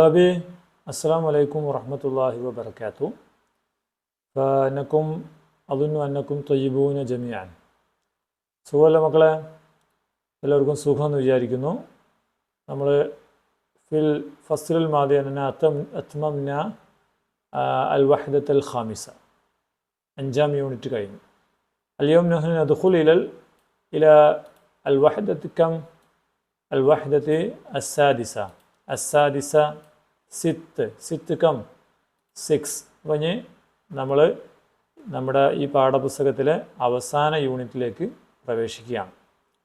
طلابي السلام عليكم ورحمة الله وبركاته فأنكم أظن أنكم طيبون جميعا സുഖമല്ല മക്കളെ എല്ലാവർക്കും സുഖമെന്ന് വിചാരിക്കുന്നു നമ്മൾ ഫിൽ ഫസ്ലുൽ മാതി അന്ന അത്തം അത്മംന അൽ വഹദത്ത് അൽ ഖാമിസ അഞ്ചാം യൂണിറ്റ് കഴിഞ്ഞു اليوم نحن ندخل إلى إلى الوحدة كم الوحدة السادسة السادسة ست ست كم സിക്സ് പറഞ്ഞ് നമ്മൾ നമ്മുടെ ഈ പാഠപുസ്തകത്തിലെ അവസാന യൂണിറ്റിലേക്ക് പ്രവേശിക്കുകയാണ്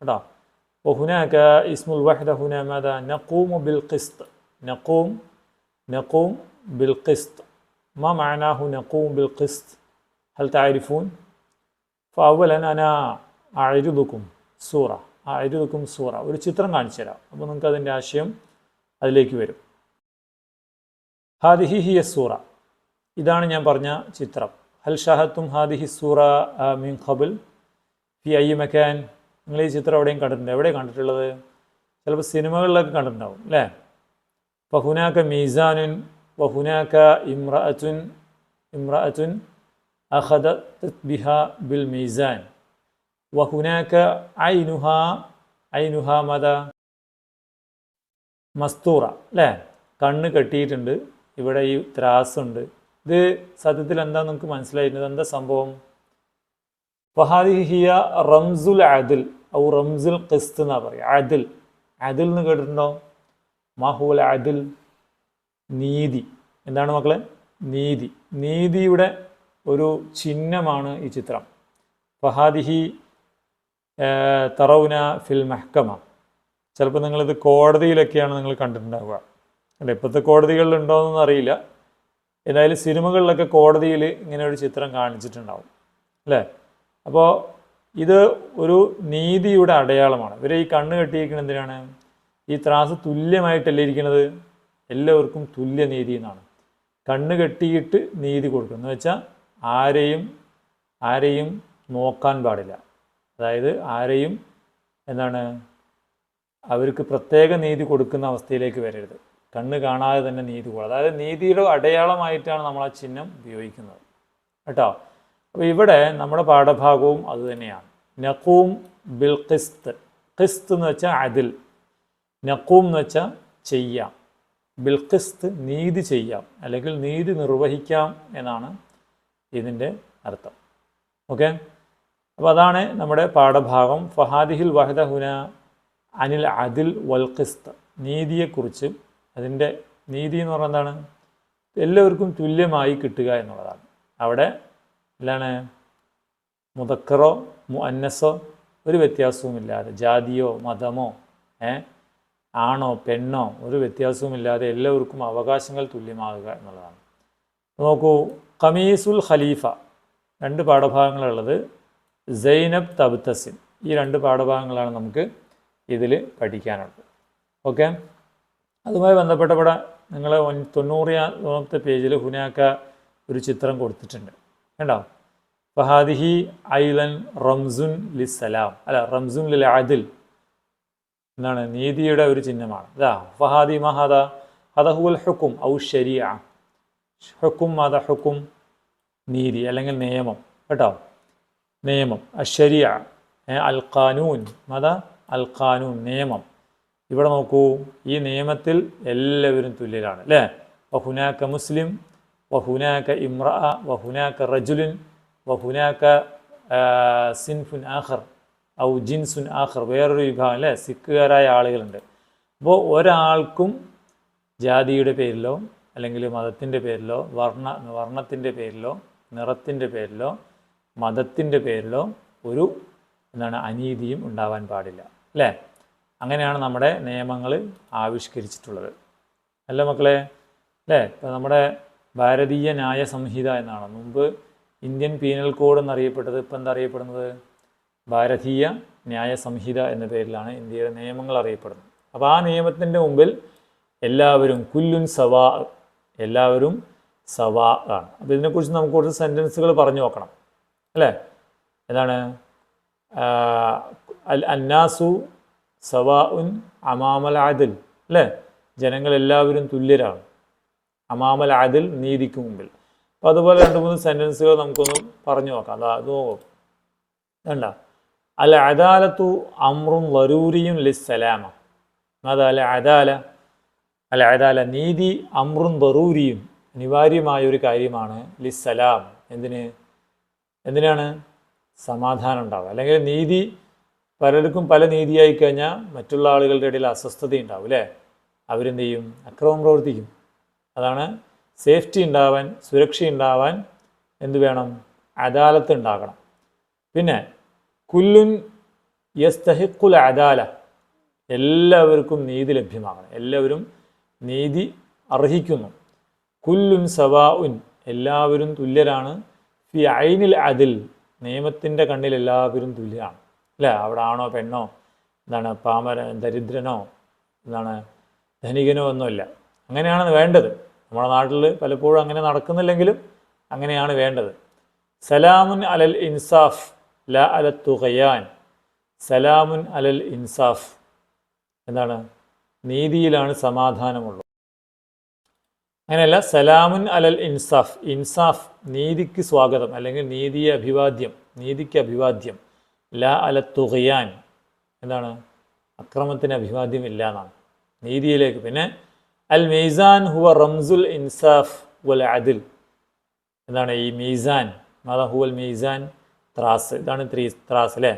കേട്ടോ وهناك اسم الوحدة هنا ماذا نقوم بالقسط نقوم نقوم بالقسط ما معناه نقوم بالقسط هل تعرفون فأولا أنا أعرضكم സൂറ أعرضكم സൂറ ഒരു ചിത്രം കാണിച്ചു തരാം അപ്പോൾ നിങ്ങൾക്ക് അതിൻ്റെ ആശയം അതിലേക്ക് വരും ഹാദിഹി ഹിയ സൂറ. ഇതാണ് ഞാൻ പറഞ്ഞ ചിത്രം. ഹൽ ഷാഹത്തും ഹാദിഹി സൂറ മിൻ ഖബുൽ. ഫി ഐ മെക്കാൻ നിങ്ങൾ ഈ ചിത്രം എവിടെയും കണ്ടിട്ടുണ്ട് എവിടെ കണ്ടിട്ടുള്ളത്? ചിലപ്പോൾ സിനിമകളിലൊക്കെ കണ്ടിട്ടുണ്ടാവും അല്ലേ? ഫഹുനാക്ക മീസാനുൻ വഹുനാക്ക ഇമ്രഅത്തുൻ ഇമ്രഅത്തുൻ അഹദ ബിഹ ബിൽ മീസാൻ. വഹുനാക്ക ഐനുഹ ഐനുഹ മദ? മസ്തൂറ അല്ലേ? കണ്ണ് കെട്ടിയിട്ടുണ്ട്. ഇവിടെ ഈ ത്രാസുണ്ട്. ഇത് സത്യത്തിൽ എന്താ നമുക്ക് മനസ്സിലായിരുന്നത് എന്താ സംഭവം? ഫഹാദി ഹിയ റംസുൽ അദിൽ ഔ റംസുൽ ഖിസ്ത് എന്നാ പറയുക അദിൽ. അദിൽ എന്ന് കേട്ടിട്ടുണ്ടോ? മാഹുൽ അദിൽ? നീതി. എന്താണ് മക്കളെ? നീതി. നീതിയുടെ ഒരു ചിഹ്നമാണ് ഈ ചിത്രം. ഫഹാദിഹി തറൗന ഫിൽ മെഹ്ക്കമ ചിലപ്പോൾ നിങ്ങളിത് കോടതിയിലൊക്കെയാണ് നിങ്ങൾ കണ്ടിട്ടുണ്ടാവുക. അല്ല ഇപ്പോഴത്തെ കോടതികളിൽ ഉണ്ടോയെന്നൊന്നും അറിയില്ല. ഏതായാലും സിനിമകളിലൊക്കെ കോടതിയിൽ ഇങ്ങനെ ഒരു ചിത്രം കാണിച്ചിട്ടുണ്ടാവും. അല്ലേ? അപ്പോൾ ഇത് ഒരു നീതിയുടെ അടയാളമാണ്. ഇവരെ ഈ കണ്ണ് കെട്ടിയിരിക്കുന്നത് എന്തിനാണ്? ഈ ത്രാസ് തുല്യമായിട്ടല്ലേ ഇരിക്കുന്നത്? എല്ലാവർക്കും തുല്യ നീതി എന്നാണ്. കണ്ണ് കെട്ടിയിട്ട് നീതി കൊടുക്കും എന്ന് വെച്ചാൽ ആരെയും ആരെയും നോക്കാൻ പാടില്ല. അതായത് ആരെയും എന്താണ്? അവർക്ക് പ്രത്യേക നീതി കൊടുക്കുന്ന അവസ്ഥയിലേക്ക് വരരുത്. കണ്ണ് കാണാതെ തന്നെ നീതി കൊടുക്കുക അതായത് നീതിയുടെ അടയാളമായിട്ടാണ് നമ്മൾ ആ ചിഹ്നം ഉപയോഗിക്കുന്നത്. കേട്ടോ? അപ്പോൾ ഇവിടെ നമ്മുടെ പാഠഭാഗവും അതുതന്നെയാണ് നഖൂം ബിൽ ഖിസ്ത്. ഖിസ്ത് എന്ന് വെച്ചാൽ അതിൽ. നഖൂം എന്ന് വെച്ചാൽ ചെയ്യാം. ബിൽ ഖിസ്ത് നീതി ചെയ്യാം. അല്ലെങ്കിൽ നീതി നിർവഹിക്കാം എന്നാണ് ഇതിന്റെ അർത്ഥം. ഓക്കെ? അപ്പോൾ അതാണ് നമ്മുടെ പാഠഭാഗം. ഫഹാദിഹിൽ വഹദ ഹുന അനിൽ അതിൽ വൽ ഖിസ്ത്. നീതിയെക്കുറിച്ച് അതിന്റെ നീതി എന്ന് പറഞ്ഞാൽ എന്താണ്? എല്ലാവർക്കും തുല്യമായി കിട്ടുക എന്നുള്ളതാണ്. അവിടെ എന്താണ്? മുതക്കറോ അന്നസോ ഒരു വ്യത്യാസവുമില്ലാതെ ജാതിയോ മതമോ ആണോ പെണ്ണോ ഒരു വ്യത്യാസവുമില്ലാതെ എല്ലാവർക്കും അവകാശങ്ങൾ തുല്യമാകുക എന്നുള്ളതാണ്. നോക്കൂ കമീസുൽ ഖലീഫ രണ്ട് പാഠഭാഗങ്ങളുള്ളത് സൈനബ് തബ്തസിൻ. ഈ രണ്ട് പാഠഭാഗങ്ങളാണ് നമുക്ക് ഇതിൽ പഠിക്കാനുള്ളത്. ഓക്കെ? അതുമായി ബന്ധപ്പെട്ട ഇവിടെ നിങ്ങൾ തൊണ്ണൂറിയാമത്തെ പേജിൽ ഹുനാക്ക ഒരു ചിത്രം കൊടുത്തിട്ടുണ്ട്. കണ്ടോ? ഫഹാദിഹി ഐലൻ റംസുൻ ലി സലാം അല്ല റംസുൻ ലിൽ ആദിൽ എന്നാണ് നീതിയുടെ ഒരു ചിഹ്നമാണ്. ഇതാ ഫഹാദി മഹാദ ഹദഹുൽ ഹുക്കും ഔ ഷരിയ ഹുക്കും മത ഹുക്കും നീതി അല്ലെങ്കിൽ നിയമം. കേട്ടോ? നിയമം. അഷരിയ അൽ ഖാനൂൻ മത അൽ ഖാനൂൻ നിയമം. ഇവിടെ നോക്കൂ ഈ നിയമത്തിൽ എല്ലാവരും തുല്യരാണ് അല്ലേ? വഹുനാക്ക മുസ്ലിം വഹുനാക്ക ഇമ്ര വഹുനാക്ക റജുലിൻ വഹുനാക്ക സിൻഫുൻ ആഖർ ഔ ജിൻസുൻ ആഖർ വേറൊരു വിഭാഗം അല്ലേ? സിഖുകാരായ ആളുകളുണ്ട്. അപ്പോൾ ഒരാൾക്കും ജാതിയുടെ പേരിലോ അല്ലെങ്കിൽ മതത്തിന്റെ പേരിലോ വർണ വർണത്തിന്റെ പേരിലോ നിറത്തിന്റെ പേരിലോ മതത്തിന്റെ പേരിലോ ഒരു എന്താണ് അനീതിയും ഉണ്ടാവാൻ പാടില്ല അല്ലേ? അങ്ങനെയാണ് നമ്മുടെ നിയമങ്ങൾ ആവിഷ്കരിച്ചിട്ടുള്ളത്. അല്ല മക്കളെ? അല്ലേ? ഇപ്പം നമ്മുടെ ഭാരതീയ ന്യായ സംഹിത എന്നാണ്. മുമ്പ് ഇന്ത്യൻ പീനൽ കോഡ് എന്നറിയപ്പെട്ടത് ഇപ്പം എന്താ അറിയപ്പെടുന്നത്? ഭാരതീയ ന്യായ സംഹിത എന്ന പേരിലാണ് ഇന്ത്യയുടെ നിയമങ്ങൾ അറിയപ്പെടുന്നത്. അപ്പോൾ ആ നിയമത്തിന്റെ മുമ്പിൽ എല്ലാവരും കുല്ലുൻ സവാ എല്ലാവരും സവാ ആണ്. അപ്പോൾ ഇതിനെക്കുറിച്ച് നമുക്ക് കുറച്ച് സെന്റൻസുകൾ പറഞ്ഞു നോക്കണം. അല്ലേ? എന്താണ്? അൽ അന്നാസു സവാ ഉൻ അമാമൽ ആദിൽ അല്ലേ? ജനങ്ങളെല്ലാവരും തുല്യരാണ്. അമാമൽ ആദിൽ നീതിക്ക് മുമ്പിൽ. അപ്പോൾ അതുപോലെ രണ്ട് മൂന്ന് സെന്റൻസുകൾ നമുക്കൊന്ന് പറഞ്ഞു നോക്കാം. അതാ അത് വേണ്ട അൽ അദാലത്തു അമ്രും വരൂരിയും ലിസ്സലാമ അത് അൽ അദാല അൽ അദാല നീതി അമ്രും വറൂരിയും അനിവാര്യമായ ഒരു കാര്യമാണ് ലിസ്സലാം എന്തിന്? എന്തിനാണ്? സമാധാനം ഉണ്ടാവുക. അല്ലെങ്കിൽ നീതി പലർക്കും പല നീതിയായി കഴിഞ്ഞാൽ മറ്റുള്ള ആളുകളുടെ ഇടയിൽ അസ്വസ്ഥത ഉണ്ടാവും അല്ലേ? അവരെന്ത് ചെയ്യും അക്രമം പ്രവർത്തിക്കും. അതാണ് സേഫ്റ്റി ഉണ്ടാവാൻ സുരക്ഷ ഉണ്ടാവാൻ എന്ത് വേണം? അദാലത്ത് ഉണ്ടാകണം. പിന്നെ കുല്ലുൻ യസ്തഹിക്കുൽ അദാല. എല്ലാവർക്കും നീതി ലഭ്യമാകണം. എല്ലാവരും നീതി അർഹിക്കുന്നു. കുല്ലുൻ സവാഉൻ. എല്ലാവരും തുല്യരാണ്. ഫി ഐനിൽ അതിൽ നിയമത്തിന്റെ കണ്ണിൽ എല്ലാവരും തുല്യരാണ്. അല്ലേ? അവിടെ ആണോ പെണ്ണോ? എന്താണ് പാമര ദരിദ്രനോ? എന്താണ് ധനികനോ ഒന്നുമില്ല. അങ്ങനെയാണ് വേണ്ടത്. നമ്മുടെ നാട്ടിൽ പലപ്പോഴും അങ്ങനെ നടക്കുന്നില്ലെങ്കിലും അങ്ങനെയാണ് വേണ്ടത്. സലാമുൻ അലൽ ഇൻസാഫ് ല അല തുകയാൻ സലാമുൻ അലൽ ഇൻസാഫ്. എന്താണ്? നീതിയിലാണ് സമാധാനമുള്ളത്. അങ്ങനെയല്ല സലാമുൻ അലൽ ഇൻസാഫ്. ഇൻസാഫ് നീതിക്ക് സ്വാഗതം. അല്ലെങ്കിൽ നീതിയെ അഭിവാദ്യം. നീതിക്ക് അഭിവാദ്യം. ല അല തുകയാൻ എന്താണ്? അക്രമത്തിന് അഭിവാദ്യം ഇല്ല എന്നാണ്. നീതിയിലേക്ക്. പിന്നെ അൽ മീസാൻ ഹുവ റംസുൽ ഇൻസാഫ് വൽ അദിൽ. എന്താണ് ഈ മീസാൻ? മാതാ ഹുവൽ മീസാൻ? ത്രാസ്. ഇതാണ് ത്രീ ത്രാസ് അല്ലേ?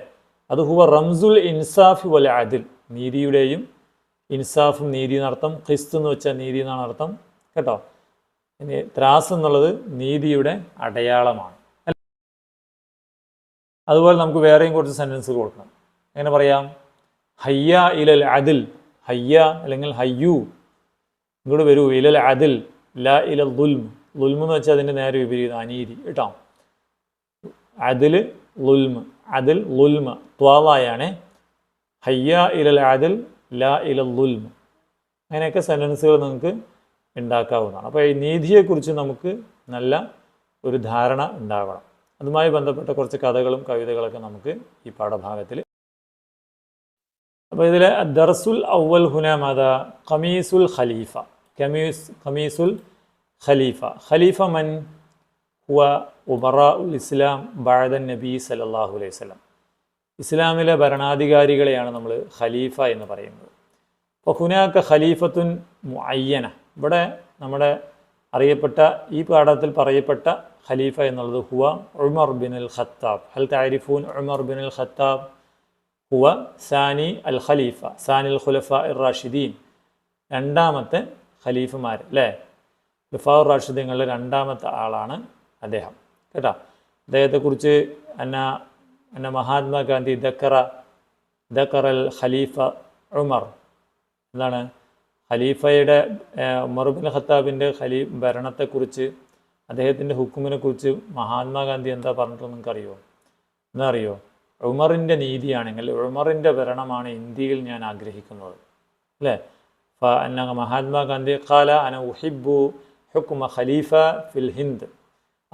അത് ഹുവ റംസുൽ ഇൻസാഫ് വൽ അദിൽ. നീതിയുടെയും ഇൻസാഫും നീതി എന്നർത്ഥം ഖിസ്ത് എന്ന് വെച്ചാൽ നീതി എന്നാണ് അർത്ഥം. കേട്ടോ? ത്രാസ് എന്നുള്ളത് നീതിയുടെ അടയാളമാണ്. അതുപോലെ നമുക്ക് വേറെയും കുറച്ച് സെന്റൻസുകൾ കൊടുക്കണം. എങ്ങനെ പറയാം? ഹയ്യ ഇലൽ അതിൽ ഹയ്യ അല്ലെങ്കിൽ ഹയ്യു. ഇങ്ങോട്ട് വരൂ. ഇലൽ അതിൽ ല ഇലൽ ദുൽം ദുൽമ് എന്ന് വെച്ചാൽ അതിന്റെ നേരെ വിപരീതം അനീതി കേട്ടോ? അതിൽ ലുൽമ് അതിൽ ലുൽമ ത്വാവായാണ് ഹയ്യ ഇലൽ അതിൽ ല ഇലൽ ലുൽമ് അങ്ങനെയൊക്കെ സെന്റൻസുകൾ നിങ്ങൾക്ക് ഉണ്ടാക്കാവുന്നതാണ്. അപ്പോൾ ഈ നീതിയെക്കുറിച്ച് നമുക്ക് നല്ല ഒരു ധാരണ ഉണ്ടാവണം. അതുമായി ബന്ധപ്പെട്ട കുറച്ച് കഥകളും കവിതകളൊക്കെ നമുക്ക് ഈ പാഠഭാഗത്തിൽ. അപ്പോൾ ഇതിൽ ദർസുൽ ഔവൽ ഹുന മത ഖമീസുൽ ഖലീഫ. കമീസ് ഖമീസുൽ ഖലീഫ. ഖലീഫ മൻ ഹുവ ഉബറ ഉൽ ഇസ്ലാം ബാദൻ നബി സലല്ലാഹു അലൈഹി സ്വലം ഇസ്ലാമിലെ ഭരണാധികാരികളെയാണ് നമ്മൾ ഖലീഫ എന്ന് പറയുന്നത്. അപ്പോൾ ഹുനാക്ക ഖലീഫത്തുൻ മുഅയ്യന. ഇവിടെ നമ്മുടെ അറിയപ്പെട്ട ഈ പാഠത്തിൽ പറയപ്പെട്ട ഖലീഫ എന്നുള്ളത് ഹുവ. ഉമർ ബിൻ അൽ ഖത്താബ് ഹൽ താരിഫൂൻ ഉമർ ബിൻ അൽ ഖത്താബ് ഹുവ. സാനി അൽ ഖലീഫ സാനി അൽ ഖുലഫ ഇർ റാഷിദീൻ. രണ്ടാമത്തെ ഖലീഫുമാർ അല്ലേ? ഖുലഫാ റാഷിദീങ്ങളുടെ രണ്ടാമത്തെ ആളാണ് അദ്ദേഹം. കേട്ടോ? അദ്ദേഹത്തെക്കുറിച്ച് അന്ന അന്ന മഹാത്മാഗാന്ധി ദക്കറ ദക്കറൽ ഖലീഫ ഉമർ. എന്താണ്? ഖലീഫയുടെ ഉമർ ബിൻ ഖത്താബിന്റെ ഖലീ ഭരണത്തെക്കുറിച്ച് അദ്ദേഹത്തിന്റെ ഹുക്കുമിനെക്കുറിച്ച് മഹാത്മാഗാന്ധി എന്താ പറഞ്ഞിട്ട് നിങ്ങൾക്ക് അറിയോ എന്താ അറിയോ ഉമറിന്റെ നീതിയാണെങ്കിൽ ഉമറിന്റെ ഭരണമാണ് ഇന്ത്യയിൽ ഞാൻ ആഗ്രഹിക്കുന്നത്. അല്ലേ? അന്ന മഹാത്മാഗാന്ധി ഖാല അന ഉഹിബു ഹുക്കുമ ഖലീഫ ഫിൽ ഹിന്ദ്.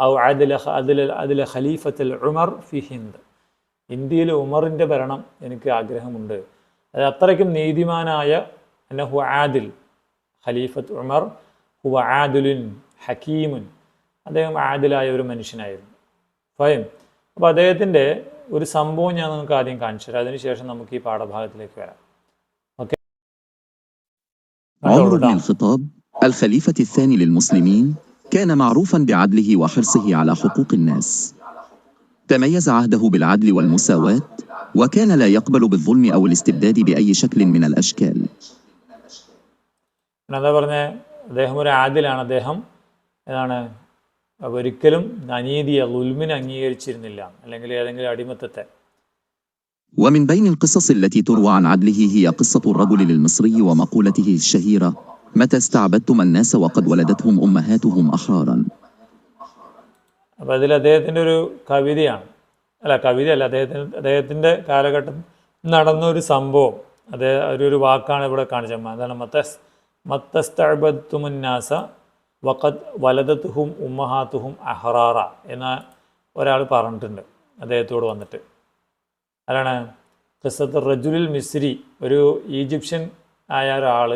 ഔ അദില അതിൽ അതിൽ ഖലീഫത്തിൽ ഉമർ ഫി ഹിന്ദ്. ഇന്ത്യയിൽ ഉമറിന്റെ ഭരണം എനിക്ക് ആഗ്രഹമുണ്ട്. അത് അത്രയ്ക്കും നീതിമാനായ അനഹു ആദിൽ. ഖലീഫത്ത് ഉമർ ഹുവ ആദിലുൻ ഹക്കീമുൻ അദ്ദേഹം ആദിലായ ഒരു മനുഷ്യനായിരുന്നു ഫയം അപ്പോൾ അദ്ദേഹത്തിൻ്റെ ഒരു സംഭവം ഞാൻ നിങ്ങൾക്ക് ആദ്യം കാണിച്ചു തരാം അതിനുശേഷം നമുക്ക് ഈ പാഠഭാഗത്തിലേക്ക് വരാം ഓക്കെ عمر بن الخطاب الخليفة الثاني للمسلمين كان معروفا بعدله وحرصه على حقوق الناس تميز عهده بالعدل والمساواة وكان لا يقبل بالظلم أو الاستبداد بأي شكل من الأشكال എന്താ പറഞ്ഞ അദ്ദേഹം ഒരു ആദിലാണ് അദ്ദേഹം ഏതാണ് ഒരിക്കലും അനീതിയെ ലുൽമിനെ അംഗീകരിച്ചിരുന്നില്ല അല്ലെങ്കിൽ ഏതെങ്കിലും അടിമത്തത്തെ ومن بين القصص التي تروى عن عدله هي قصة الرجل المصري ومقولته الشهيرة متى استعبدتم الناس وقد ولدتهم أمهاتهم أحرارا അപ്പോൾ അതിൽ അദ്ദേഹത്തിൻ്റെ ഒരു കവിതയാണ് അല്ല കവിതയല്ല അദ്ദേഹത്തിന് അദ്ദേഹത്തിൻ്റെ കാലഘട്ടം നടന്ന ഒരു സംഭവം അതേ ഒരു ഒരു വാക്കാണ് ഇവിടെ കാണിച്ചത് അതാണ് മത്തസ് മത്തസ്തബത്തുമുന്നാസ വക്കത്ത് വലതത്തുഹും ഉമ്മഹാത്തുഹും അഹ്റാറ എന്ന ഒരാൾ പറഞ്ഞിട്ടുണ്ട് അദ്ദേഹത്തോട് വന്നിട്ട്. അതാണ് ഖിസത്ത് റജുലിൽ മിസ്രി ഒരു ഈജിപ്ഷ്യൻ ആയ ഒരാൾ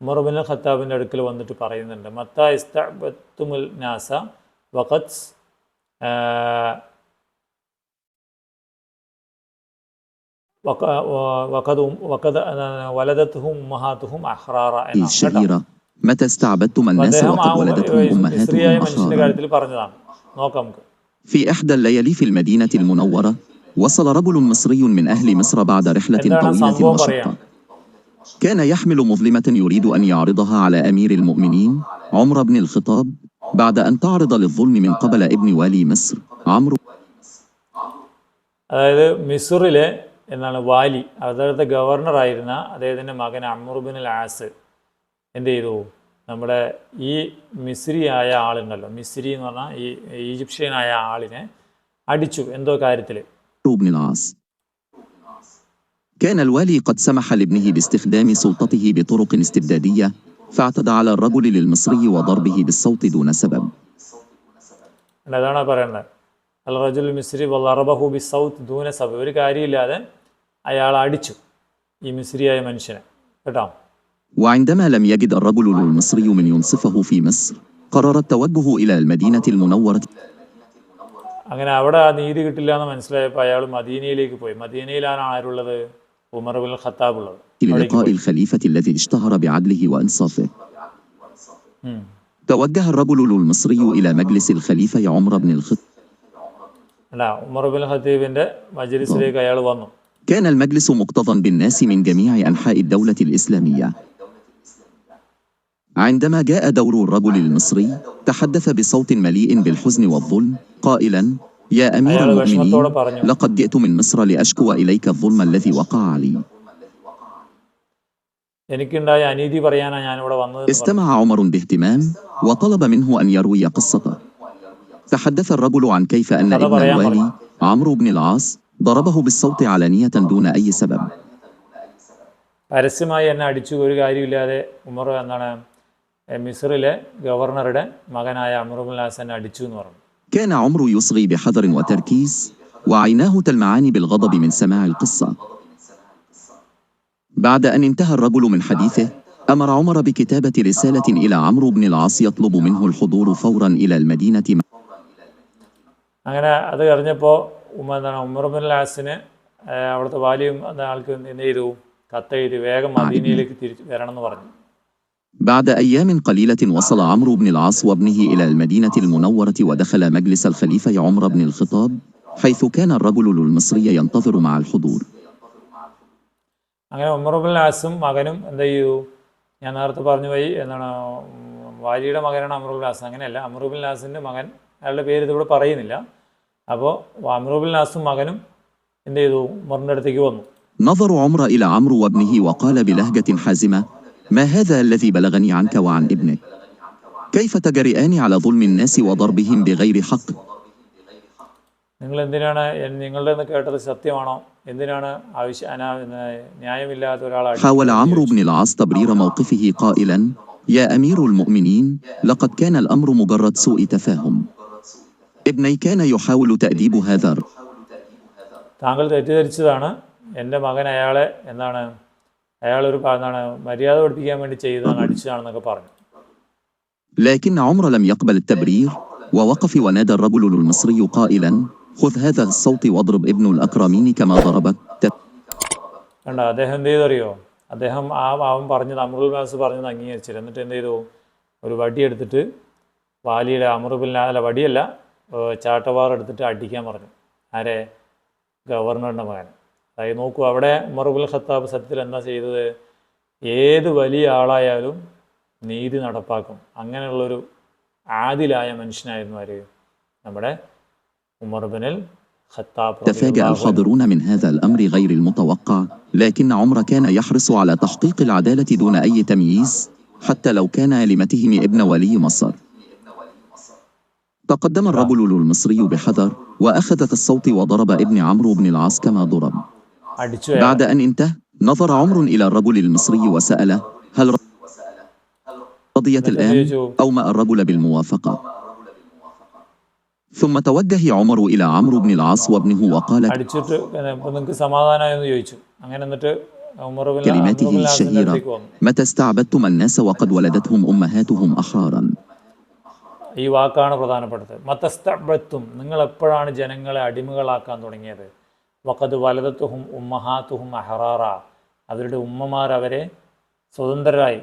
ഉമർബിൻ ഖത്താബിന്റെ അടുക്കൽ വന്നിട്ട് പറയുന്നുണ്ട് മത്ത ഇസ്തബത്തുമുൽ നാസ വഖത്ത് വഖദ് വഖദ് വലദത്തുഹും ഉമ്മഹാത്തുഹും അഹ്റാറ എന്നാണ് കേട്ടോ. متى استعبدتم الناس അദ്ദേഹം ആ وقد ولدتهم മിസ്രിയായ أمهاتهم മനുഷ്യന്റെ أحرارا കാര്യത്തിൽ പറഞ്ഞതാണ് നോക്കാം നമുക്ക് في إحدى الليالي في المدينة المنورة وصل رجل مصري من أهل مصر بعد رحلة എന്താണ് طويلة സംഭവം وشقة പറയാം كان يحمل مظلمة يريد أن يعرضها على أمير المؤمنين عمر بن الخطاب بعد أن تعرض للظلم من قبل ابن والي مصر عمرو അതായത് മിസുറിലെ എന്താണ് വാലി അതായത് ഗവർണറായിരുന്ന അദ്ദേഹത്തിൻ്റെ മകൻ അമ്രുബിൻ അൽ ആസ് എന്ത് ചെയ്തു നമ്മുടെ ഈ മിസ്രിയായ ആളുണ്ടല്ലോ മിസ്രി എന്ന് പറഞ്ഞാൽ ഈ ഈജിപ്ഷ്യനായ ആളിനെ അടിച്ചു എന്തോ കാര്യത്തിൽ بن العاص كان الوالي قد سمح لابنه باستخدام سلطته بطرق استبدادية فاعتدى على الرجل للمصري وضربه بالصوت دون سبب അതാണ് പറയുന്നത് അൽ റജുൽ മിസ്രി വറബഹു ബി സൗത്ത് ദൂന സബ ഒരു കാര്യമില്ലാതെ അയാൾ അടിച്ചു ഈ മിസ്രിയായ മനുഷ്യനെ കേട്ടോ وعندما لم يجد الرجل المصري من ينصفه في مصر قرر التوجه إلى المدينة المنورة. അങ്ങനെ അവിടെ നീതി കിട്ടില്ല എന്ന് മനസ്സിലായപ്പോൾ അയാൾ മദീനയിലേക്ക് പോയി. മദീനയിലാണ് ആരുള്ളത്? ഉമർ ബിൻ ഖത്താബ് ഉള്ളത്. للقاء الخليفة الذي اشتهر بعدله وإنصافه. توجه الرجل المصري إلى مجلس الخليفة عمر بن الخطاب ഉമർ ബിൻ ഖത്തീബിന്റെ മജ്ലിസിലേക്ക് അയാൾ വന്നു. كان المجلس مكتظا بالناس من جميع أنحاء الدولة الإسلامية. عندما جاء دور الرجل المصري تحدث بصوت مليء بالحزن والظلم قائلا يا أمير അയാൾ വിഷമത്തോടെ المؤمنين പറഞ്ഞു لقد جئت من مصر لأشكو إليك الظلم الذي وقع علي എനിക്കുണ്ടായ അനീതി പറയാനാണ് ഞാനിവിടെ വന്നത് എന്ന് പറഞ്ഞു. استمع عمر باهتمام وطلب منه أن يروي قصته تحدث الرجل عن كيف أن هذا ابن بريان الوالي عمرو بن العاص ضربه بالصوت علانية دون أي سبب പരസ്യമായി എന്നെ അടിച്ചു ഒരു കാര്യമില്ലാതെ ഉമർ എന്താണ് എ, മിസ്റിലെ ഗവർണറുടെ മകനായ അമറുബുൽ ഹാസ് എന്നെ അടിച്ചു എന്ന് പറഞ്ഞു كان عمرو يصغي بحذر وتركيز وعيناه تلمعان بالغضب من سماع القصة بعد أن انتهى الرجل من حديثه أمر عمر بكتابة رسالة إلى عمرو بن العاص يطلب منه الحضور فورا إلى المدينة അങ്ങനെ അത് കഴിഞ്ഞപ്പോൾ ഉമ്മ എന്താണ് ഉമർബുൽ ഹാസിന് അവിടുത്തെ വാലിയും എന്ന ആൾക്ക് എന്ത് ചെയ്തു കത്തെഴുതി വേഗം മദീനയിലേക്ക് തിരിച്ചു വരണം എന്ന് പറഞ്ഞു بعد أيام قليلة وصل عمرو بن العاص وابنه إلى المدينة المنورة ودخل مجلس الخليفة عمر بن الخطاب حيث كان الرجل المصري ينتظر مع الحضور അങ്ങനെ ഉമറുബുൽ ഹാസും മകനും എന്ത് ചെയ്തു ഞാൻ നേരത്തെ പറഞ്ഞു പോയി എന്താണ് ഉം, വാലിയുടെ മകനാണ് അമറുബുൽ ഹാസ് അങ്ങനെയല്ല അമറുബുൽ ഹാസിൻ്റെ മകൻ അയാളുടെ പേര് ഇതിവിടെ പറയുന്നില്ല അപ്പോൾ അമറുബുൽ ഹാസും മകനും എന്ത് ചെയ്തു ഉമറിൻ്റെ അടുത്തേക്ക് വന്നു نظر عمر إلى عمرو وابنه وقال بلهجة حازمة ما هذا الذي بلغني عنك وعن ابنك كيف تجرئان على ظلم الناس وضربهم بغير حق നിങ്ങൾ എന്തിനാണ് എൻ- നിങ്ങളുടെ നിന്ന് കേട്ടത് സത്യമാണോ എന്തിനാണ് ആവശ്യ അനാ ന്യായമില്ലാത്ത ഒരാൾ حاول عمرو بن العاص تبرير موقفه قائلا يا أمير المؤمنين لقد كان الأمر مجرد سوء تفاهم ابني كان يحاول تأديب هذا الرجل താങ്കൾ തെറ്റിദ്ധരിച്ചതാണ് എൻ്റെ മകൻ അയാളെ എന്താണ് അയാളൊരു പ- എന്താണ് മര്യാദ പഠിപ്പിക്കാൻ വേണ്ടി ചെയ്തതാണ് അടിച്ചതാണെന്നൊക്കെ പറഞ്ഞു لكن عمر لم يقبل التبرير ووقف ونادى الرجل المصري قائلا خذ هذا الصوت واضرب ابن الأكرمين كما ضربك കണ്ട അദ്ദേഹം എന്ത് ചെയ്തറിയോ അദ്ദേഹം ആ അവൻ പറഞ്ഞത് അമറുൽ ബാസ് പറഞ്ഞത് അംഗീകരിച്ചില്ല എന്നിട്ട് എന്ത് ചെയ്തു ഒരു വടി എടുത്തിട്ട് വാലിയുടെ അമറുബിൽ അല്ല വടിയല്ല ഏർ ചാട്ടവാർ എടുത്തിട്ട് അടിക്കാൻ പറഞ്ഞു ആരെ ഗവർണറുടെ മകൻ അതായത് നോക്കൂ അവിടെ ഉമറുബുൽ ഖത്താബ് സത്യത്തിൽ എന്താ ചെയ്തത് ഏത് വലിയ ആളായാലും നീതി നടപ്പാക്കും അങ്ങനെയുള്ളൊരു ആദിലായ മനുഷ്യനായിരുന്നു ആര് നമ്മുടെ ഉമർ ബിനൽ ഖത്താബ് تفاجأ റളിയല്ലാഹു അൻഹു. الحاضرون من هذا الأمر غير المتوقع لكن عمر كان يحرص على تحقيق العدالة دون أي تمييز حتى لو كان لمتهم ابن ولي مصر تقدم الرجل المصري بحذر وأخذت الصوت وضرب ابن عمرو بن العاص كما ضرب അടിച്ചു അയാളെ. بعد أن انتهى نظر عمر إلى الرجل المصري وسأله هل رضيت الآن أومأ الرجل بالموافقة ثم توجه عمر إلى عمرو بن العاص وابنه وقال അടിച്ചിട്ട് ഇപ്പം നിങ്ങൾക്ക് സമാധാനമായെന്ന് ചോദിച്ചു അങ്ങനെ എന്നിട്ട് ഉമർ ബിൻ كلماته അമ്ർ ബിൻ ലാസിന്റെ الشهيرة അടുത്തേക്ക് വന്നു متى استعبدتم الناس وقد ولدتهم أمهاتهم أحرارا ഈ വാക്കാണ് പ്രധാനപ്പെട്ടത് മതസ്തബത്തും നിങ്ങൾ എപ്പോഴാണ് ജനങ്ങളെ അടിമകളാക്കാൻ തുടങ്ങിയത് വക്കത് വലതത്തുഹും ഉമ്മഹാത്തുഹും അഹറാറ. അവരുടെ ഉമ്മമാർ അവരെ സ്വതന്ത്രരായി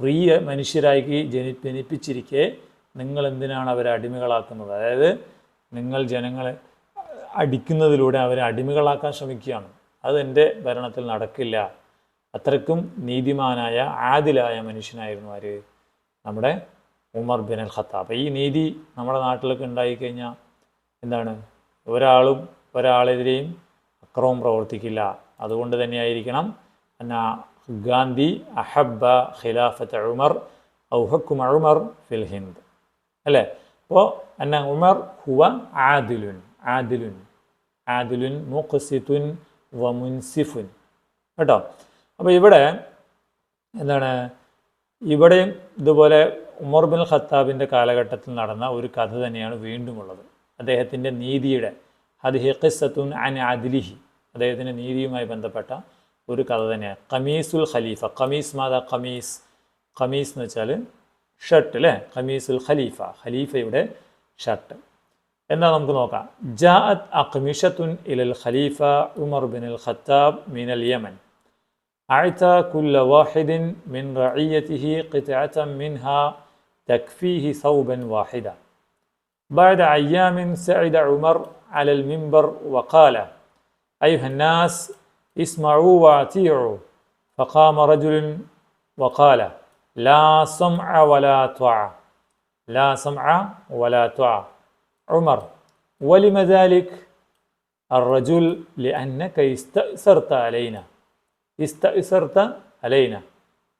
ഫ്രീ മനുഷ്യരായി ജനി ജനിപ്പിച്ചിരിക്കെ നിങ്ങൾ എന്തിനാണ് അവരെ അടിമകളാക്കുന്നത്? അതായത് നിങ്ങൾ ജനങ്ങളെ അടിക്കുന്നതിലൂടെ അവരെ അടിമകളാക്കാൻ ശ്രമിക്കുകയാണ്. അത് ഭരണത്തിൽ നടക്കില്ല. അത്രക്കും നീതിമാനായ ആദിലായ മനുഷ്യനായിരുന്നു ആര്? നമ്മുടെ ഉമർ ബിൻ അൽ ഖത്താബ്. ഈ നീതി നമ്മുടെ നാട്ടിലൊക്കെ ഉണ്ടായിക്കഴിഞ്ഞാൽ എന്താണ്? ഒരാളും ഒരാളെതിരെയും അക്രമം പ്രവർത്തിക്കില്ല. അതുകൊണ്ട് തന്നെയായിരിക്കണം അന്ന ഗാന്ധി അഹബ്ബ ഖിലാഫത്ത് ഉമർ ഔഹക്കും ഉമർ ഫിൽ ഹിന്ദ്. അല്ലേ? അപ്പോൾ അന്ന ഉമർ ഹുവ ആദിലുൻ ആദിലുൻ ആദിലുൻ മുഖസിത്തുൻ വ മുൻസിഫുൻ. കേട്ടോ? അപ്പോൾ ഇവിടെ എന്താണ്? ഇവിടെയും ഇതുപോലെ ഉമർ ബിൻ ഖത്താബിന്റെ കാലഘട്ടത്തിൽ നടന്ന ഒരു കഥ തന്നെയാണ് വീണ്ടുമുള്ളത്. അദ്ദേഹത്തിന്റെ നീതിയുടെ ഹദ്ഹി ഖിസ്സത്തുൻ അൻ അദിലിഹി അദ്ദേഹത്തിൻ്റെ നീതിയുമായി ബന്ധപ്പെട്ട ഒരു കഥ തന്നെയാണ് ഖമീസുൽ ഖലീഫ ഖമീസ് മാതാ ഖമീസ് ഖമീസ് എന്ന് വെച്ചാൽ ഷർട്ട് അല്ലേ ഖമീസുൽ ഖലീഫ ഖലീഫയുടെ ഷർട്ട് എന്താ നമുക്ക് നോക്കാം ജാഅത്ത് അഖ്മിഷത്തുൻ ഇലൽ ഖലീഫ ഉമർ ബിൻ അൽ ഖത്താബ് മിനൽ യമൻ أعطى كل واحد من رعيته قطعة منها تكفيه ثوبا واحدا بعد أيام سعد عمر على المنبر وقال أيها الناس اسمعوا وأطيعوا فقام رجل وقال لا سمع ولا طاعة لا سمع ولا طاعة. عمر ولم ذلك؟ الرجل لأنك استأثرت علينا استأثرت علينا.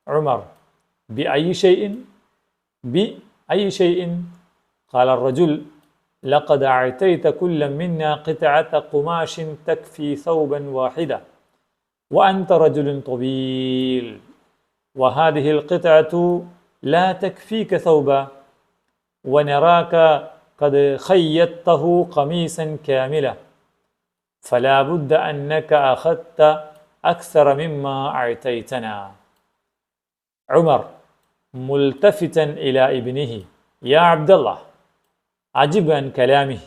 عمر بأي شيء؟ بأي شيء؟ قال الرجل لقد أعطيت كل منا قطعة قماش تكفي ثوبا واحدا وأنت رجل طويل وهذه القطعة لا تكفيك ثوبا ونراك قد خيطته قميصا كاملا فلا بد أنك أخذت أكثر مما أعطيتنا. عمر ملتفتا إلى ابنه. يا عبد الله. عجب عن كلامه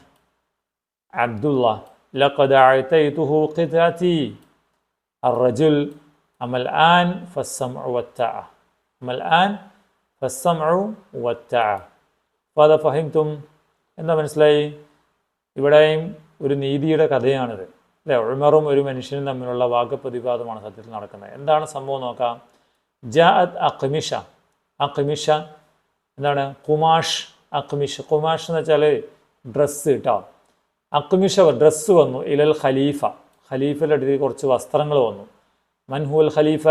عبد الله لقد أعطيته قطعتي الرجل أما الآن فالسمع والطاعة أما الآن فالسمع والطاعة فهذا فهمتم എന്താ മനസ്സിലായി ഇവിടെയും ഒരു നീതിയുടെ കഥയാണിത് അല്ലേ ഉമറും ഒരു മനുഷ്യനും തമ്മിലുള്ള വാഗപ്രതിവാദമാണ് സത്യത്തിൽ നടക്കുന്നത് എന്താണ് സംഭവം നോക്കാം ജാഅത്ത് അഖ്മിഷ അഖ്മിഷ എന്താണ് കുമാഷ് അഖ്മിഷ് കുമാഷ് എന്ന് വെച്ചാൽ ഡ്രസ്സ് കേട്ടോ അക്മിഷ ഡ്രസ്സ് വന്നു. ഇലൽ ഖലീഫ. ഖലീഫയുടെ അടുത്ത് കുറച്ച് വസ്ത്രങ്ങൾ വന്നു. മൻഹുൽ ഖലീഫ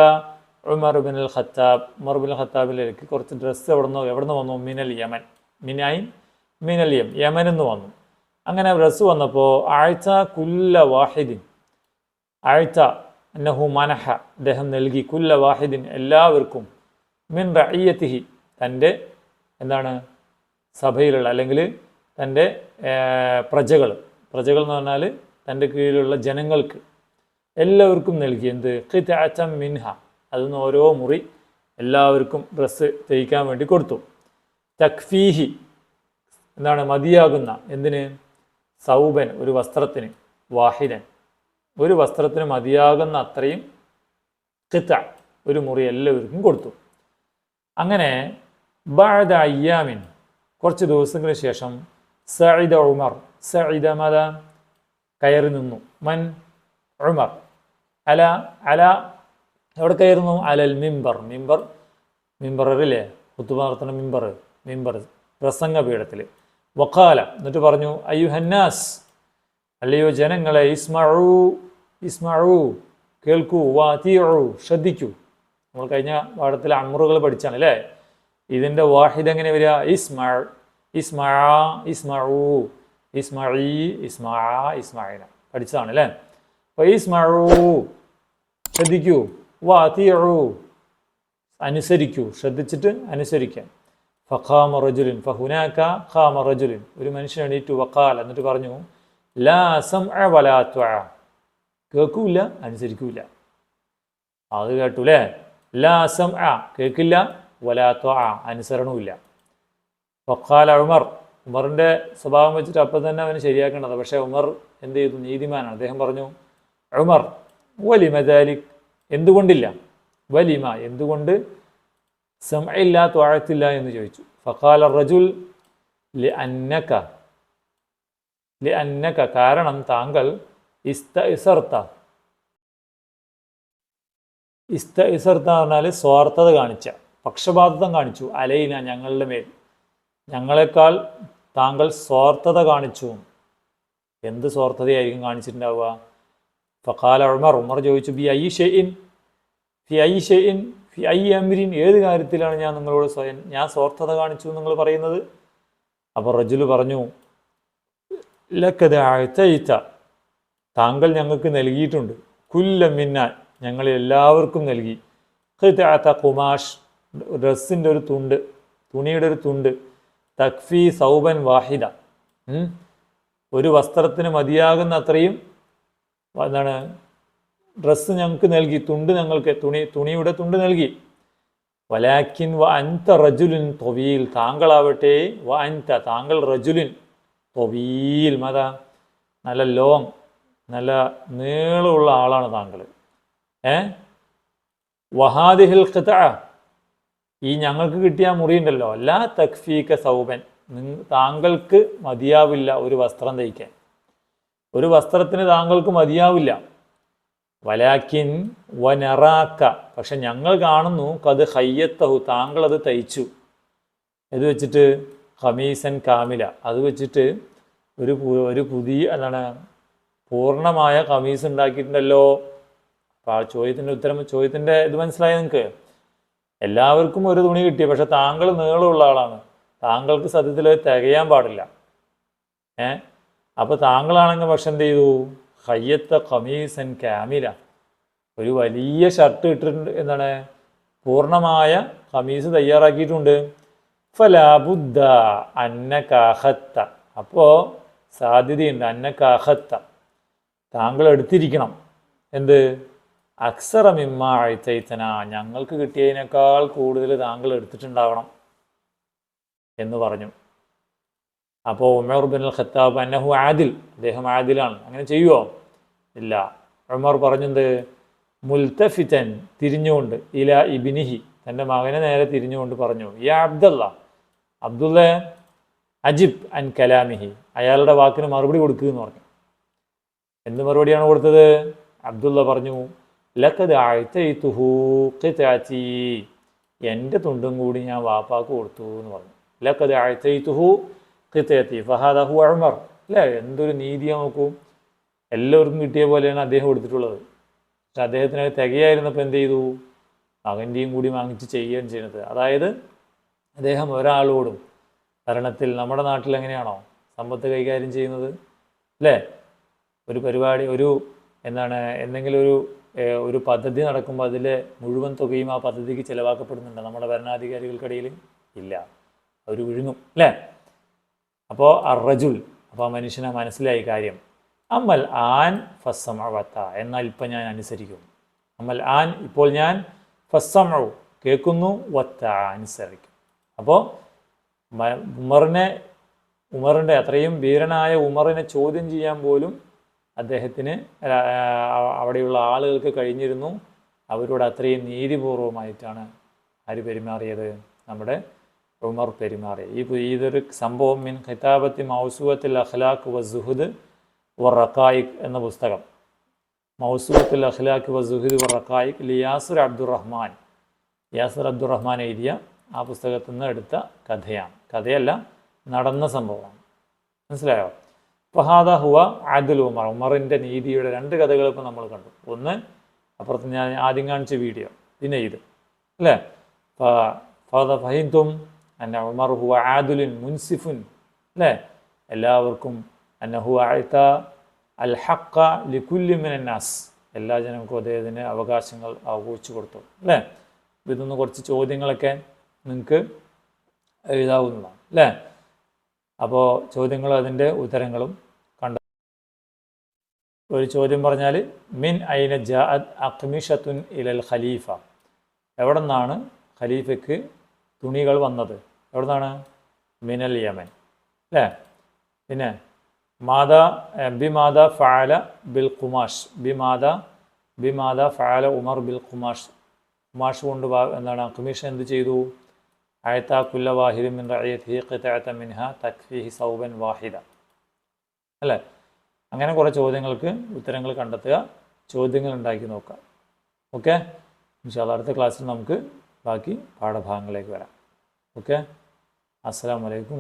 ഉമർ ബിൻ അൽ ഖത്താബ്. ഉമർ ബിൻ ഖത്താബിലേക്ക് കുറച്ച് ഡ്രസ്സ് എവിടെ നിന്ന് എവിടെ നിന്ന് വന്നു. മിനൽ യമൻ. മിനായി മിനൽ യം യമൻ എന്ന് വന്നു. അങ്ങനെ ഡ്രസ്സ് വന്നപ്പോൾ ആഴ്ച കുല്ല വാഹിദിൻ. ആഴ്ച അന്നഹു മനഹ. അദ്ദേഹം നൽകി. കുല്ല വാഹിദിൻ എല്ലാവർക്കും. മിൻ റയ്യത്തിഹി തന്റെ എന്താണ്? സഭയിലുള്ള അല്ലെങ്കിൽ തന്റെ പ്രജകൾ. പ്രജകൾ എന്ന് പറഞ്ഞാൽ തന്റെ കീഴിലുള്ള ജനങ്ങൾക്ക് എല്ലാവർക്കും നൽകി എന്ത്? ഖിതഅത്തം മിൻഹ. അതിന്ന് ഓരോ മുറി എല്ലാവർക്കും ഡ്രസ്സ് തയ്ക്കാൻ വേണ്ടി കൊടുത്തു. തക്ഫീഹി എന്താണ് മതിയാകുന്ന എന്തിന്? സൗബൻ ഒരു വസ്ത്രത്തിന് വാഹിദൻ. ഒരു വസ്ത്രത്തിന് മതിയാകുന്ന അത്രയും കിത്ത ഒരു മുറി എല്ലാവർക്കും കൊടുത്തു. അങ്ങനെ ബാഴ അയ്യാമിൻ കുറച്ച് ദിവസങ്ങൾക്ക് ശേഷം സഇദ ഉമർ സഇദ മത കയറി നിന്നു. മൻ ഉമർ. അല അല എവിടെ കയറുന്നു അലൽ മിമ്പർ മിമ്പർ മിമ്പറില്ലേ കുത്തുപാർത്തന മിമ്പർ മിമ്പർ പ്രസംഗപീഠത്തിൽ വക്കാല എന്നിട്ട് പറഞ്ഞു അയ്യു ഹന്നാസ് അല്ലയോ ജനങ്ങളെ ഇസ്മഴു ഇസ്മഴു കേൾക്കൂ വാ തീഴു ശ്രദ്ധിക്കൂ. നമ്മൾ കഴിഞ്ഞ പാഠത്തിൽ അമ്മുറുകൾ പഠിച്ചാണ് അല്ലേ? ഇതിന്റെ വാഹിദ് എങ്ങനെ വരിക? ഇസ്മ ഇസ്മാ ഇസ്മഴു ഇസ്മഴി ഇസ്മാ ഇസ്മായിന പഠിച്ചതാണ് അല്ലേ? അപ്പോൾ ഇസ്മഴു ശ്രദ്ധിക്കൂ. വാതിയു അനുസരിക്കൂ. ശ്രദ്ധിച്ചിട്ട് അനുസരിക്കാം. ഫഖാമ റജുലിൻ ഫഹുനാക്ക ഖാമ റജുലിൻ. ഒരു മനുഷ്യൻ എണീറ്റു വക്കാൽ എന്നിട്ട് പറഞ്ഞു ലാ സം വലാ ത്വഅ കേൾക്കൂല അനുസരിക്കൂല അത് കേട്ടു അല്ലേ? ലാ ആ കേൾക്കില്ല വലാത്തോ ആ അനുസരണവുമില്ല. ഫഖാല ഉമർ ഉമറിന്റെ സ്വഭാവം വെച്ചിട്ട് അപ്പം തന്നെ അവന് ശരിയാക്കേണ്ടത്. പക്ഷേ ഉമർ എന്ത് ചെയ്തു? നീതിമാനാണ്. അദ്ദേഹം പറഞ്ഞു ഉമർ വലിമ ജാലിക് എന്തുകൊണ്ടില്ല? വലിമ എന്തുകൊണ്ട്? സമയില്ല ത്വാഴത്തില്ല എന്ന് ചോദിച്ചു. ഫഖാല റജുൽ ലി അന്നക്ക ലി അന്നക്ക കാരണം താങ്കൾ ഇസ്ത ഇസർത്ത ഇസ്ത ഇസർത്ത പറഞ്ഞാൽ സ്വാർത്ഥത കാണിച്ച പക്ഷപാതം കാണിച്ചു. അലയിന ഞങ്ങളുടെ മേൽ. ഞങ്ങളെക്കാൾ താങ്കൾ സ്വാർത്ഥത കാണിച്ചു. എന്ത് സ്വാർത്ഥതയായിരിക്കും കാണിച്ചിട്ടുണ്ടാവുക? ഫക്കാല ഉമർ ഉമർ ചോദിച്ചു ബി ഐ ഷെയിൻ ഫി ഐ ഷെയിൻ ഫി ഐ അമിരിൻ ഏത് കാര്യത്തിലാണ് ഞാൻ നിങ്ങളോട് സ്വയം ഞാൻ സ്വാർത്ഥത കാണിച്ചു നിങ്ങൾ പറയുന്നത്? അപ്പോൾ റജുൽ പറഞ്ഞു ലക്കത് അഴത്തയിത്ത താങ്കൾ ഞങ്ങൾക്ക് നൽകിയിട്ടുണ്ട്. കുല്ല മിന്ന ഞങ്ങൾ എല്ലാവർക്കും നൽകി. ഖിതാത്ത കുമാഷ് ഡ്രസ്സിന്റെ ഒരു തുണ്ട് തുണിയുടെ ഒരു തുണ്ട് തക്ഫി സൗബൻ വാഹിദ. ഒരു വസ്ത്രത്തിന് മതിയാകുന്ന അത്രയും എന്താണ് ഡ്രസ്സ് ഞങ്ങൾക്ക് നൽകി തുണ്ട് ഞങ്ങൾക്ക് തുണി തുണിയുടെ തുണ്ട് നൽകി. വലാക്കിൻ വ അൻത റജുലിൻ തൊവിയിൽ താങ്കളാവട്ടെ വ അൻത താങ്കൾ റജുലിൻ തൊവിയിൽ മത നല്ല ലോങ് നല്ല നീളമുള്ള ആളാണ് താങ്കൾ ഏ? വഹാദിഹിൽ ഖിത ഈ ഞങ്ങൾക്ക് കിട്ടിയ മുറി ഉണ്ടല്ലോ. ലാ തക്ഫീക്ക സൗബൻ താങ്കൾക്ക് മതിയാവില്ല ഒരു വസ്ത്രം തയ്ക്കാൻ. ഒരു വസ്ത്രത്തിന് താങ്കൾക്ക് മതിയാവില്ല. വലാക്കിൻ വനറാക്ക. പക്ഷെ ഞങ്ങൾ കാണുന്നു കത് ഹയ്യത്തഹു താങ്കൾ അത് തയ്ച്ചു. ഇത് വെച്ചിട്ട് ഹമീസൻ കാമില. അത് വെച്ചിട്ട് ഒരു ഒരു പുതിയ എന്താണ് പൂർണമായ കമീസ് ഉണ്ടാക്കിയിട്ടുണ്ടല്ലോ. അപ്പോൾ ആ ചോദ്യത്തിന്റെ ഉത്തരം ചോദ്യത്തിന്റെ ഇത് മനസ്സിലായി നിങ്ങൾക്ക്? എല്ലാവർക്കും ഒരു തുണി കിട്ടിയ പക്ഷെ താങ്കൾ നീളമുള്ള ആളാണ്. താങ്കൾക്ക് സത്യത്തിൽ തികയാൻ പാടില്ല. ഏ? അപ്പോൾ താങ്കളാണെങ്കിൽ പക്ഷെ എന്ത് ചെയ്തു? ഹയ്യത്ത കമീസൻ കാമില. ഒരു വലിയ ഷർട്ട് ഇട്ടിട്ടുണ്ട് എന്താണ്? പൂർണമായ കമീസ് തയ്യാറാക്കിയിട്ടുണ്ട്. ഫലാബുദ്ധ അന്നകാഹത്ത അപ്പോൾ സാധ്യതയുണ്ട്. അന്നകാഹത്ത താങ്കൾ എടുത്തിരിക്കണം. എന്ത്? അക്സറ മിമ്മ അഴ്ത്തൈത്തന ഞങ്ങൾക്ക് കിട്ടിയതിനേക്കാൾ കൂടുതൽ താങ്കൾ എടുത്തിട്ടുണ്ടാവണം എന്ന് പറഞ്ഞു. അപ്പോൾ ഉമർ ബിൻ അൽ ഖത്താബ് അന്നഹു ആദിൽ അദ്ദേഹം ആദിലാണ്. അങ്ങനെ ചെയ്യുമോ ഇല്ല. ഉമർ പറഞ്ഞത് മുൽത്തഫിത്തൻ തിരിഞ്ഞുകൊണ്ട് ഇല ഇബിനിഹി തന്റെ മകനെ നേരെ തിരിഞ്ഞുകൊണ്ട് പറഞ്ഞു യാ അബ്ദുള്ള അബ്ദുള്ള അജിബ് അൻ കലാമിഹി അയാളുടെ വാക്കിന് മറുപടി കൊടുക്കുക എന്ന് പറഞ്ഞു. എന്ത് മറുപടിയാണ് കൊടുത്തത്? അബ്ദുള്ള പറഞ്ഞു ലക്കത് ആഴ്ത്തൈത്തുഹു കിത്താച്ചി എന്റെ തുണ്ടും കൂടി ഞാൻ വാപ്പാക്ക് കൊടുത്തു എന്ന് പറഞ്ഞു. ലക്കത് ആഴ്ത്തൈത്തുഹു ഖിതയത്തി ഫഹാദ ഹു അഴമർ അല്ലേ? എന്തൊരു നീതിയാ നോക്കും എല്ലാവർക്കും കിട്ടിയ പോലെയാണ് അദ്ദേഹം കൊടുത്തിട്ടുള്ളത്. പക്ഷെ അദ്ദേഹത്തിന് തികയായിരുന്നപ്പോൾ എന്ത് ചെയ്തു? മകന്റെയും കൂടി വാങ്ങിച്ച് ചെയ്യുകയും ചെയ്യുന്നത് അതായത് അദ്ദേഹം ഒരാളോടും ഭരണത്തിൽ നമ്മുടെ നാട്ടിൽ എങ്ങനെയാണോ സമ്പത്ത് കൈകാര്യം ചെയ്യുന്നത്? അല്ലേ? ഒരു പരിപാടി ഒരു എന്താണ് എന്തെങ്കിലും ഒരു ഒരു പദ്ധതി നടക്കുമ്പോൾ അതിലെ മുഴുവൻ തുകയും ആ പദ്ധതിക്ക് ചിലവാക്കപ്പെടുന്നുണ്ട്? നമ്മുടെ ഭരണാധികാരികൾക്കിടയിൽ ഇല്ല. അവർ വിഴുങ്ങും അല്ലേ? അപ്പോൾ അറജുൽ അപ്പോൾ ആ മനുഷ്യനെ മനസ്സിലായി കാര്യം. അമ്മൽ ആൻ ഫസ്സമവത്ത എന്നാൽ ഇപ്പം ഞാൻ അനുസരിക്കും. അമ്മൽ ആൻ ഇപ്പോൾ ഞാൻ ഫസ്സമു കേൾക്കുന്നു വത്ത അനുസരിക്കും. അപ്പോൾ ഉമറിനെ ഉമറിന്റെ അത്രയും വീരനായ ഉമറിനെ ചോദ്യം ചെയ്യാൻ പോലും അദ്ദേഹത്തിന് അവിടെയുള്ള ആളുകൾക്ക് കഴിഞ്ഞിരുന്നു. അവരോട് അത്രയും നീതിപൂർവമായിട്ടാണ് ആര് പെരുമാറിയത്. നമ്മുടെ ഉമർ പെരുമാറിയത് ഈ ഇതൊരു സംഭവം മിൻ ഖിതാബത്തി മൗസുവത്തിൽ അഖ്ലാഖ് വസുഹുദ് സുഹുദ് വ റക്കായിഖ് എന്ന പുസ്തകം. മൗസുവത്തുൽ അഖ്ലാഖ് വസുഹുദ് സുഹുദ് വ റക്കായിഖ് ലിയാസുർ അബ്ദുറഹ്മാൻ. യാസർ അബ്ദുറഹ്മാൻ എഴുതിയ ആ പുസ്തകത്തിൽ നിന്ന് എടുത്ത കഥയാണ്. കഥയല്ല നടന്ന സംഭവമാണ്. മനസ്സിലായോ? ഫഹാദ ഹുവ അദിൽ ഉമർ ഉമറിന്റെ നീതിയുടെ രണ്ട് കഥകൾ ഇപ്പോൾ നമ്മൾ കണ്ടു. ഒന്ന് അപ്പുറത്ത് ഞാൻ ആദ്യം കാണിച്ച വീഡിയോ പിന്നെ ഇത്. അല്ലേ? ഫാദ ഫഹിന്തും അന്ന ഉമർ ഹുവ ആദുലിൻ മുൻസിഫുൻ. അല്ലേ? എല്ലാവർക്കും അന്ന ഹുവ അഴ്ത്ത അൽ ഹക്ക ലിക്കുല്ലിമിനാസ് എല്ലാ ജനങ്ങൾക്കും അദ്ദേഹത്തിന് അവകാശങ്ങൾ ആഘോഷിച്ചു കൊടുത്തു. അല്ലേ? ഇതൊന്ന് കുറച്ച് ചോദ്യങ്ങളൊക്കെ നിങ്ങൾക്ക് എഴുതാവുന്നതാണ്. അല്ലേ? അപ്പോൾ ചോദ്യങ്ങളും അതിന്റെ ഉത്തരങ്ങളും ഒരു ചോദ്യം പറഞ്ഞാൽ മിൻ ഐന ജാഅത് അഖ്മിഷത്തുൻ ഇലൽ ഖലീഫ? എവിടെ നിന്നാണ് ഖലീഫയ്ക്ക് തുണികൾ വന്നത്? എവിടെ നിന്നാണ് മിനൽ യമൻ. അല്ലേ? പിന്നെ മാത ബിമാത ഫാല ബിൽ കുമാഷ് ബി മാതാ ഫാല ഉമർ ബിൽ കുമാഷ് കുമാഷ് കൊണ്ട് എന്താണ്? കമ്മീഷൻ എന്ത് ചെയ്തു? അയത്ത കുല്ല വാഹിദ് മിൻ റഅയത്തിഹി ഖിതഅത മിൻഹ തക്ഫീഹി സൗബൻ വാഹിദ. അല്ലേ? അങ്ങനെ കുറേ ചോദ്യങ്ങൾക്ക് ഉത്തരങ്ങൾ കണ്ടെത്തുക ചോദ്യങ്ങൾ ഉണ്ടാക്കി നോക്കുക. ഓക്കെ ഇൻഷാല്ല അടുത്ത ക്ലാസ്സിൽ നമുക്ക് ബാക്കി പാഠഭാഗങ്ങളിലേക്ക് വരാം. ഓക്കെ അസ്സാം അലൈക്കും